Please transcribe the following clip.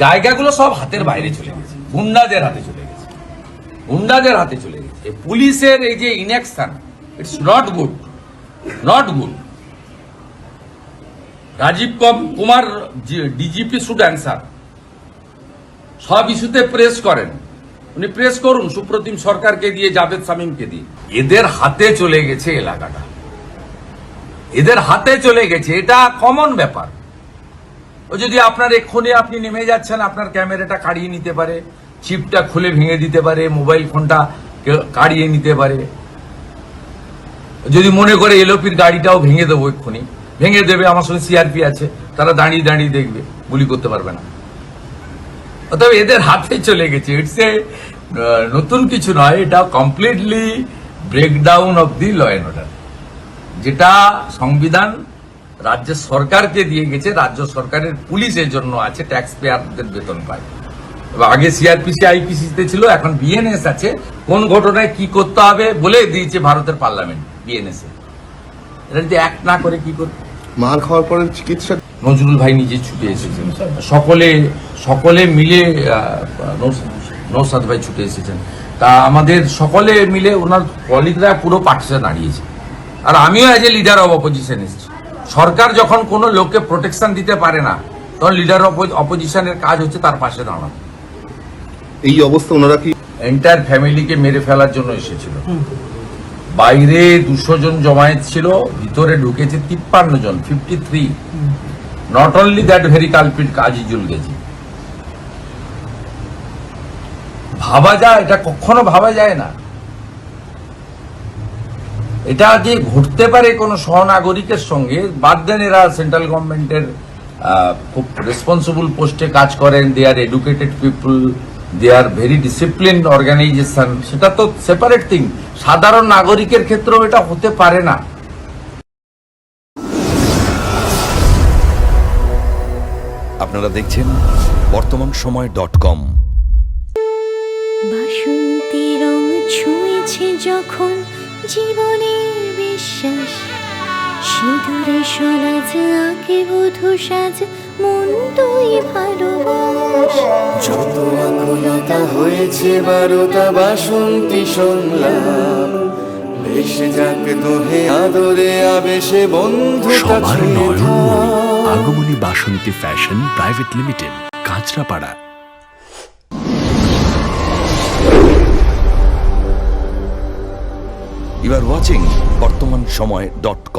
জায়গাগুলো সব হাতের বাইরে চলে গেছে। গুন্ডাদের হাতে চলে গেছে। গুন্ডাদের হাতে চলে গেছে। পুলিশের এই যে inaction it's not good not good Rajiv com- Kumar DGP should answer. সব ইস্যুতে প্রেস করেন। উনি প্রেস করুন, সুপ্রতিম সরকারকে দিয়ে, জাভেদ সামিমকে দিয়ে। এদের হাতে চলে গেছে এলাকাটা। এদের হাতে চলে গেছে, এটা কমন ব্যাপার। ও যদি আপনার এক্ষুনি আপনি নেমে যাচ্ছেন, আপনার ক্যামেরাটা কাড়িয়ে নিতে পারে, চিপটা খুলে ভেঙে দিতে পারে, মোবাইল ফোনটা কাড়িয়ে নিতে পারে। যদি মনে করে এলোপির গাড়িটাও ভেঙে দেবো এক্ষুনি, ভেঙে দেবে, আমার সঙ্গে সিআরপি আছে, তারা দাঁড়িয়ে দাঁড়িয়ে দেখবে, গুলি করতে পারবে না। অতএব এদের হাতে চলে গেছে ইটস এ নতুন কিছু নয়, এটা completely breakdown of the law and order যেটা সংবিধান রাজ্য সরকারকে দিয়ে গেছে রাজ্য সরকারের পুলিশের জন্য আছে ট্যাক্স পেয়ারদের বেতন পায়। আগে সিআরপিসি আইপিসি তে ছিল এখন বিএনএস আছে। কোন ঘটনায় কি করতে হবে বলে দিয়েছে ভারতের পার্লামেন্ট বিএনএস এটা যদি অ্যাক্ট না করে কি করবে? মার খাওয়ার পরে চিকিৎসা নজরুল ভাই নিজে ছুটে এসেছেন। সকলে সকলে মিলে নৌসাদ ভাই ছুটে এসেছেন। তা আমাদের সকলে মিলে ওনার কলিগরা পুরো পার্টিতে দাঁড়িয়েছে। আর আমিও as a leader of opposition এসেছি। সরকার যখন কোনো লোককে প্রোটেকশন দিতে পারে না তখন লিডার অফ অপোজিশনের কাজ হচ্ছে তার পাশে দাঁড়ানো। এই অবস্থা ওনারা কি এন্টায়ার ফ্যামিলিকে মেরে ফেলার জন্য এসেছিল। বাইরে দুশো জন জমায়েত ছিল ভিতরে ঢুকেছে তিপ্পান্ন জন fifty three not only that very culprit কাজিজুল গেছি ভাবা যায় এটা কখনো ভাবা যায় না। এটা যে ঘটতে পারে কোনো সহনাগরিকের সঙ্গে বাদ দেন এরা সেন্ট্রাল গভর্নমেন্টের খুব রেসপন্সিবল পোস্টে কাজ করেন they are educated people they are very discipline organisation সেটা তো সেপারেট থিং সাধারণ নাগরিকের ক্ষেত্রেও এটা হতে পারে না। আপনারা দেখছেন বর্তমান সময় ডট কম। বাসন্তী রং ছুঁয়েছে যখন সিঁদুরে সরাজ আঁকে বধু সাজ মন তুই ভালোবাস। যত আকুলতা হয়েছে বারোটা বাসন্তী সংলাপ ভেসে যাক দোহে আদরে আবেশে বন্ধুতা সবার নয়নমণি Agamani Basanti fashion private limited Kanchrapara. You are watching Bartaman Samay dot com